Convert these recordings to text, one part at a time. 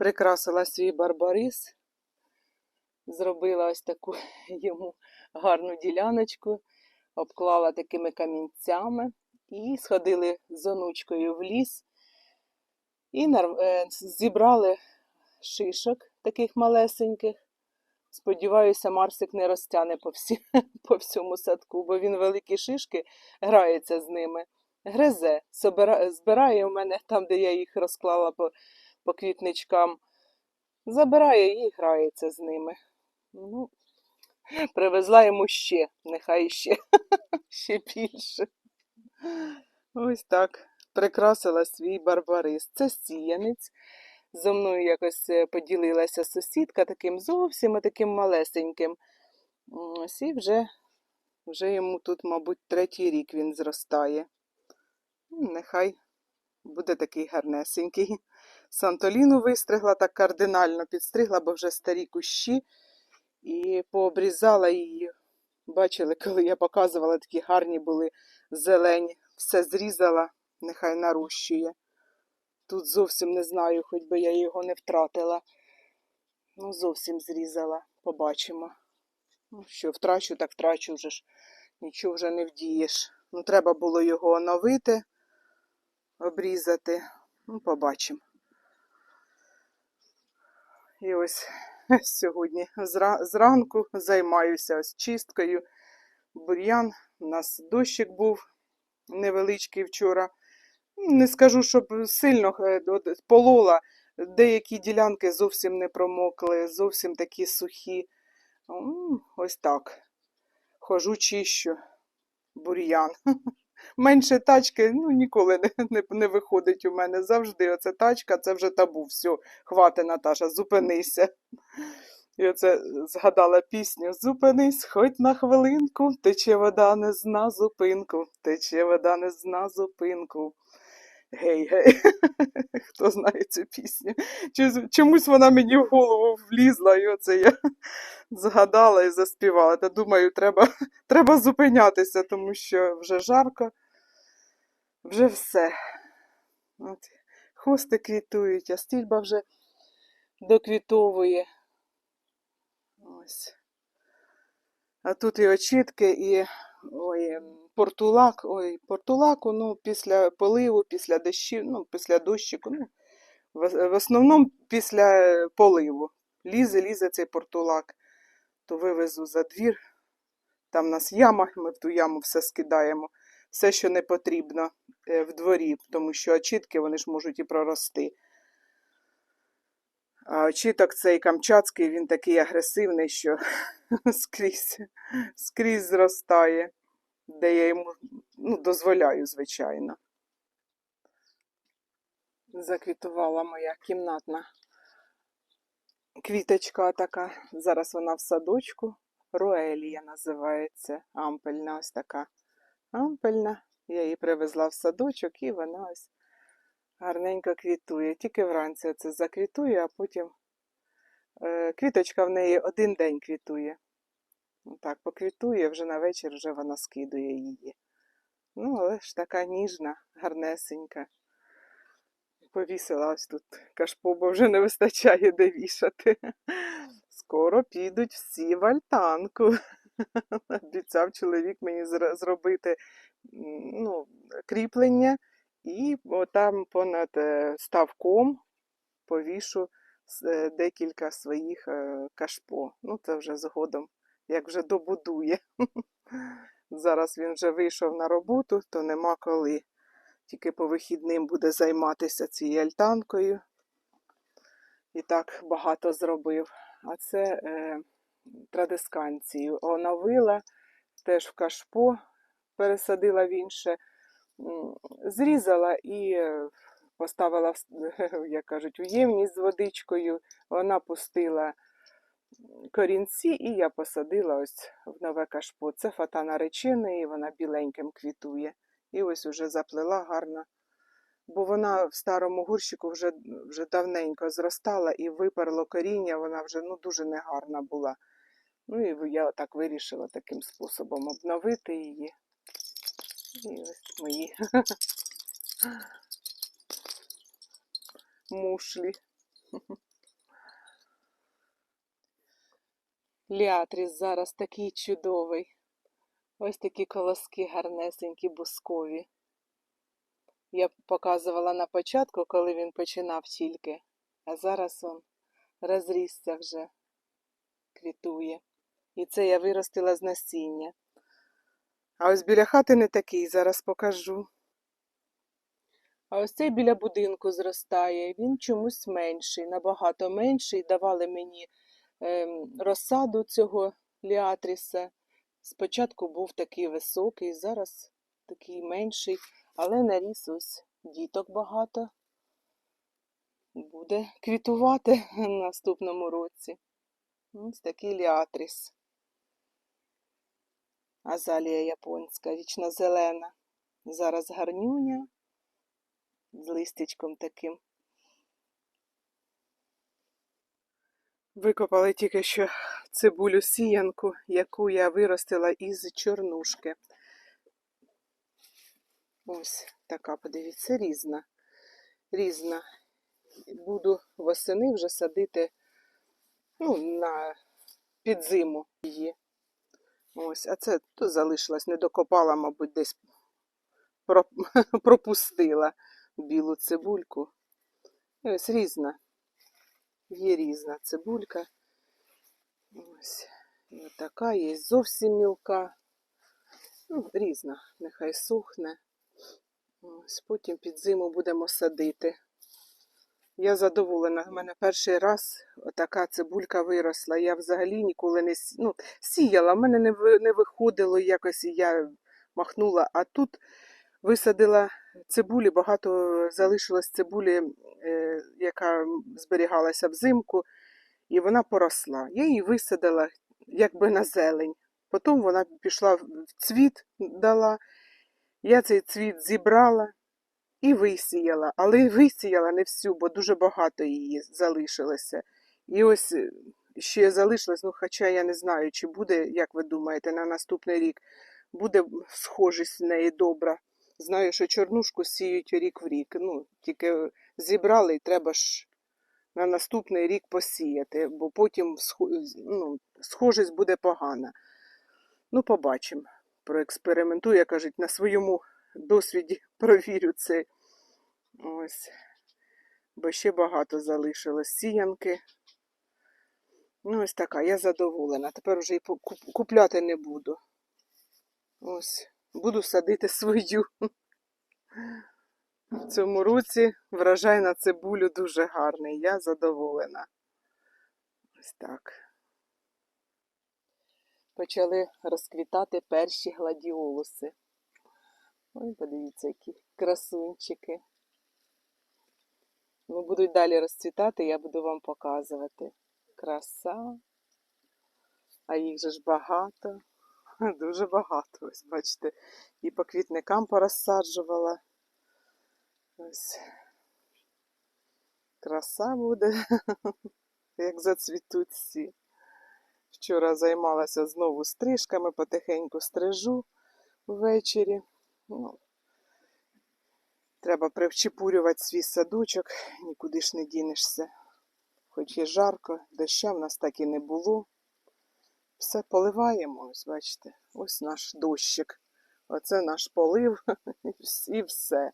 прикрасила свій барбарис, зробила ось таку йому гарну діляночку, обклала такими камінцями і сходили з онучкою в ліс і е, зібрали шишок таких малесеньких. Сподіваюся, Марсик не розтяне по, всі, по всьому садку, бо він великі шишки грається з ними. Гризе, збирає у мене там, де я їх розклала по, по квітничкам. Забирає і грається з ними. Ну, привезла йому ще, нехай ще, ще більше. Ось так. Прикрасила свій барбарис. Це сіянець. Зо мною якось е, поділилася сусідка таким зовсім таким малесеньким. Ось і вже, вже йому тут, мабуть, третій рік він зростає. Нехай буде такий гарнесенький. Сантоліну вистригла так кардинально підстригла, бо вже старі кущі, і пообрізала її. Бачили, коли я показувала, такі гарні були зелені. Все зрізала, нехай нарощує. Тут зовсім не знаю, хоч би я його не втратила. Ну, зовсім зрізала, побачимо. Ну, що втрачу, так втрачу вже ж. Нічого вже не вдієш. Ну, треба було його оновити, обрізати. Ну, побачимо. І ось сьогодні зранку займаюся ось чисткою. Бур'ян. У нас дощик був невеличкий вчора. Не скажу, щоб сильно е, полола. Деякі ділянки зовсім не промокли, зовсім такі сухі. Ось так. Хожу чищу. Бур'ян. Менше тачки ну, ніколи не, не, не виходить у мене. Завжди оце тачка, це вже табу. Все, хвати, Наташа, зупинися. І оце згадала пісню Зупинись хоч на хвилинку, тече вода не зна зупинку, тече вода не зна зупинку. Гей, гей, хто знає цю пісню? Чомусь вона мені в голову влізла, і оце я згадала і заспівала. Та думаю, треба, треба зупинятися, тому що вже жарко, вже все. От. Хости квітують, а стільба вже доквітовує. Ось. А тут і очітки, і ой, портулак, ой, портулаку, ну, після поливу, після дощів, ну, після дощику, ну, в, основному після поливу. Лізе, лізе цей портулак, то вивезу за двір. Там у нас яма, ми в ту яму все скидаємо. Все, що не потрібно е, в дворі, тому що очітки вони ж можуть і прорости. А очіток цей камчатський, він такий агресивний, що скрізь, скрізь зростає, де я йому ну, дозволяю, звичайно. Заквітувала моя кімнатна квіточка така. Зараз вона в садочку. Роелія називається. Ампельна ось така. Ампельна. Я її привезла в садочок і вона ось гарненько квітує. Тільки вранці це заквітує, а потім е, квіточка в неї один день квітує. Так, поквітує, вже на вечір вже вона скидує її. Ну, але ж така ніжна, гарнесенька. Повісила ось тут кашпо, бо вже не вистачає де вішати. Скоро підуть всі в альтанку. Обіцяв чоловік мені зробити ну, кріплення і там понад е, ставком повішу е, декілька своїх е, кашпо. Ну, це вже згодом, як вже добудує. Зараз він вже вийшов на роботу, то нема коли. Тільки по вихідним буде займатися цією альтанкою. І так багато зробив. А це е, традисканцію оновила, теж в кашпо пересадила в інше, зрізала і е, поставила, як кажуть, у ємність з водичкою. Вона пустила корінці, і я посадила ось в нове кашпо. Це фата нареченої, вона біленьким квітує. І ось уже заплела гарно. Бо вона в старому горщику вже, вже давненько зростала і виперло коріння, вона вже ну, дуже негарна була. Ну і я так вирішила таким способом обновити її. І ось мої мушлі. Ліатріс зараз такий чудовий. Ось такі колоски гарнесенькі, бускові. Я показувала на початку, коли він починав тільки, а зараз он розрісся вже, квітує. І це я виростила з насіння. А ось біля хати не такий, зараз покажу. А ось цей біля будинку зростає, він чомусь менший, набагато менший. Давали мені розсаду цього ліатріса. Спочатку був такий високий, зараз такий менший, але наріс ось діток багато. Буде квітувати наступному році. Ось такий ліатріс. Азалія японська, вічно зелена. Зараз гарнюня з листячком таким. Викопали тільки що цибулю сіянку, яку я виростила із чорнушки. Ось така, подивіться, різна. Різна. Буду восени вже садити ну, на під зиму її. Ось, а це то залишилось, не докопала, мабуть, десь про- пропустила білу цибульку. Ось різна. Є різна цибулька. Ось. І така є зовсім мілка. Ну, різна, нехай сухне. Ось, потім під зиму будемо садити. Я задоволена. У мене перший раз така цибулька виросла. Я взагалі ніколи не ну, сіяла, в мене не, не виходило якось, і я махнула. А тут висадила цибулі, багато залишилось цибулі, е, яка зберігалася взимку, і вона поросла. Я її висадила якби на зелень. Потім вона пішла в цвіт, дала. Я цей цвіт зібрала і висіяла, але висіяла не всю, бо дуже багато її залишилося. І ось е, ще залишилось, ну хоча я не знаю, чи буде, як ви думаєте, на наступний рік буде схожість в неї добра. Знаю, що чорнушку сіють рік в рік. Ну, тільки зібрали і треба ж на наступний рік посіяти, бо потім ну, схожість буде погана. Ну, побачимо. Проекспериментую, як кажуть, на своєму досвіді провірю це. Ось. Бо ще багато залишилось сіянки. Ну, ось така, я задоволена. Тепер вже і купляти не буду. Ось, буду садити свою. В цьому році врожай на цибулю дуже гарний. Я задоволена. Ось так. Почали розквітати перші гладіолуси. Ой, подивіться, які красунчики. Ну, будуть далі розцвітати, я буду вам показувати. Краса. А їх же ж багато. Дуже багато. Ось, бачите, і по квітникам порозсаджувала. Ось. Краса буде, як зацвітуть всі. Вчора займалася знову стрижками, потихеньку стрижу ввечері. Ну, треба привчепурювати свій садочок, нікуди ж не дінешся. Хоч і жарко, доща в нас так і не було. Все поливаємо, ось бачите, ось наш дощик. Оце наш полив і все.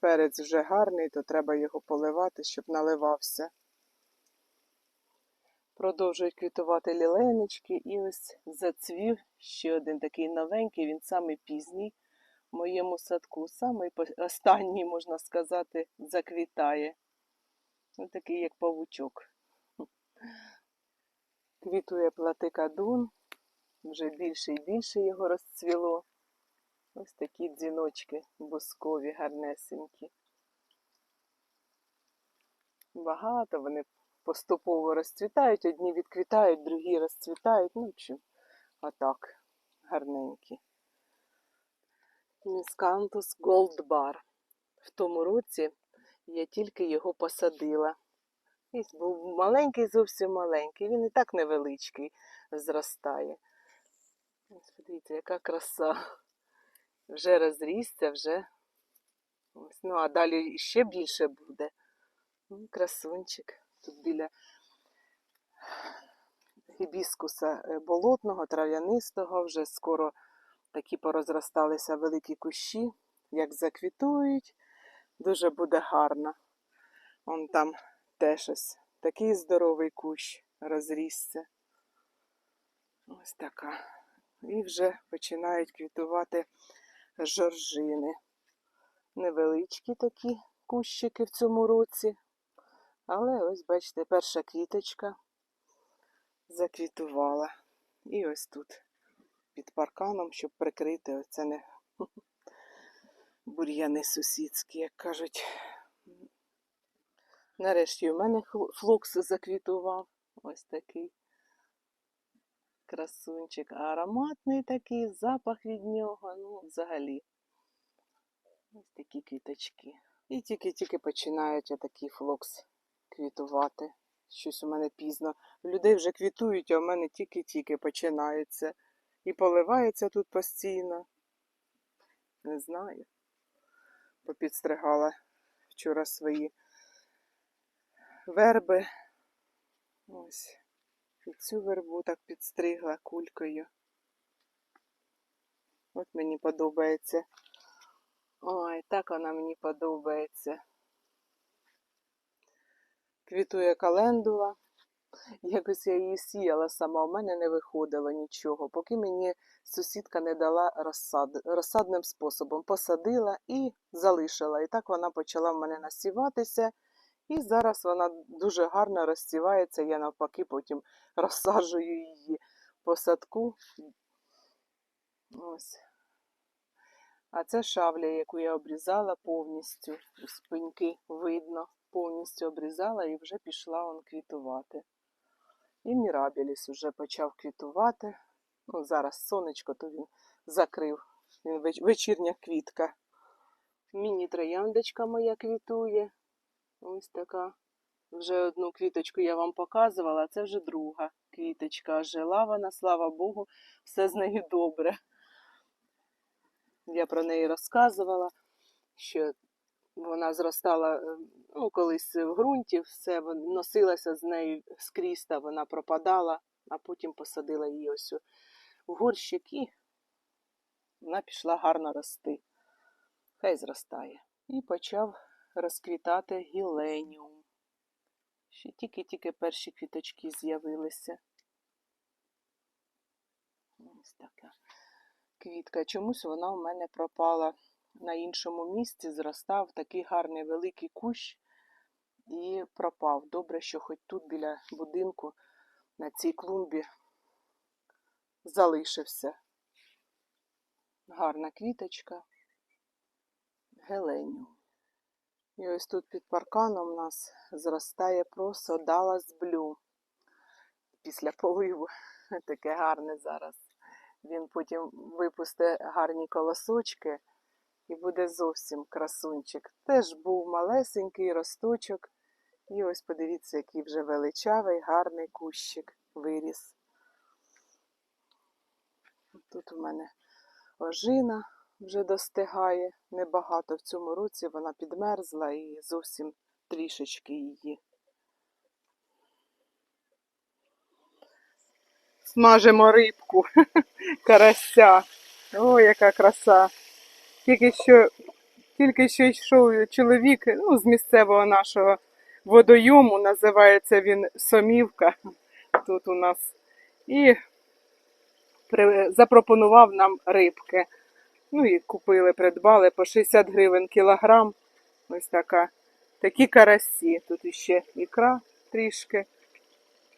Перець вже гарний, то треба його поливати, щоб наливався. Продовжують квітувати ліленечки, і ось зацвів ще один такий новенький, він самий пізній в моєму садку, самий останній, можна сказати, заквітає. Ось такий, як павучок. Квітує платикадун, вже більше і більше його розцвіло. Ось такі дзвіночки бускові, гарнесенькі. Багато вони поступово розцвітають, одні відквітають, другі розцвітають. Ну, чи отак, гарненькі. Міскантус Bar. В тому році я тільки його посадила. Він був маленький, зовсім маленький. Він і так невеличкий зростає. Ось подивіться, яка краса. Вже розрісся, вже. Ось, ну, а далі ще більше буде. Ну, красунчик. Тут біля гібіскуса е, болотного, трав'янистого. Вже скоро такі порозросталися великі кущі, як заквітують, дуже буде гарно. Он там теж ось такий здоровий кущ розрісся. Ось така. І вже починають квітувати жоржини. Невеличкі такі кущики в цьому році. Але ось, бачите, перша квіточка заквітувала. І ось тут під парканом, щоб прикрити оце не бур'яни сусідські, як кажуть. Нарешті у мене флокс заквітував. Ось такий красунчик. Ароматний такий, запах від нього. Ну, взагалі. Ось такі квіточки. І тільки-тільки починають отакий флокс квітувати. Щось у мене пізно. Людей вже квітують, а у мене тільки-тільки починається. І поливається тут постійно. Не знаю. Попідстригала вчора свої верби. Ось. І цю вербу так підстригла кулькою. От мені подобається. Ой, так вона мені подобається. Квітує календула. Якось я її сіяла сама, у мене не виходило нічого, поки мені сусідка не дала розсад, розсадним способом. Посадила і залишила. І так вона почала в мене насіватися. І зараз вона дуже гарно розсівається. Я навпаки потім розсаджую її по садку. Ось. А це шавля, яку я обрізала повністю. Ось пеньки видно, повністю обрізала і вже пішла он квітувати. І мірабіліс вже почав квітувати. Ну, зараз сонечко, то він закрив. Він веч- вечірня квітка. Міні-трояндочка моя квітує. Ось така. Вже одну квіточку я вам показувала, а це вже друга квіточка. Жила вона, слава Богу, все з нею добре. Я про неї розказувала, що вона зростала е, ну, колись в ґрунті, все носилася з нею скрізь, та вона пропадала, а потім посадила її ось у- горщик і вона пішла гарно рости. Хай зростає. І почав розквітати гіленіум. Ще тільки-тільки перші квіточки з'явилися. Ось така квітка. Чомусь вона у мене пропала на іншому місці, зростав такий гарний великий кущ і пропав. Добре, що хоч тут біля будинку на цій клумбі залишився. Гарна квіточка. Геленіум. І ось тут під парканом у нас зростає просто Dallas Blue. Після поливу. Таке гарне зараз. Він потім випусте гарні колосочки і буде зовсім красунчик. Теж був малесенький росточок. І ось подивіться, який вже величавий, гарний кущик виріс. Тут у мене ожина вже достигає. Небагато в цьому році вона підмерзла і зовсім трішечки її. Смажимо рибку, карася. О, яка краса. Тільки що, тільки що йшов чоловік ну, з місцевого нашого водойому, називається він Сомівка тут у нас. І запропонував нам рибки. Ну і купили, придбали по 60 гривень кілограм. Ось така. Такі карасі. Тут іще ікра трішки.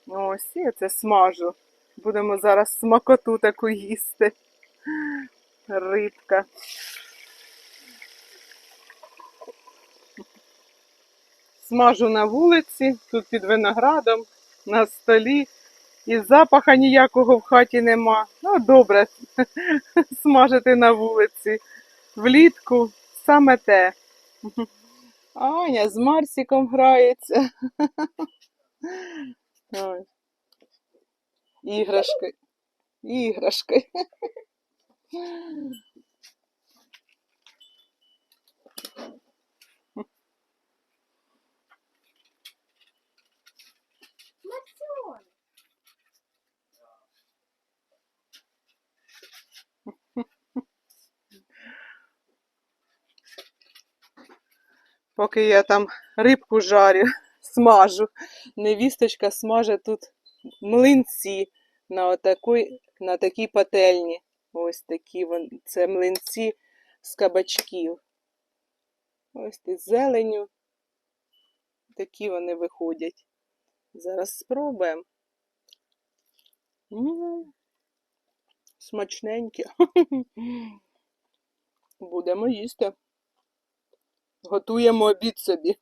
Ось, і це смажу. Будемо зараз смакоту таку їсти. Рибка. Смажу на вулиці, тут під виноградом, на столі. І запаха ніякого в хаті нема. Ну, добре, смажити на вулиці. Влітку саме те. Аня з Марсіком грається. Ой. Іграшки. Іграшки. Поки я там рибку жарю, смажу. Невісточка смаже тут млинці на, отакій, на такій пательні. Ось такі вон, це млинці з кабачків. Ось тут зеленю. Такі вони виходять. Зараз спробуємо. Смачненькі. Будемо їсти. Готуємо обід собі.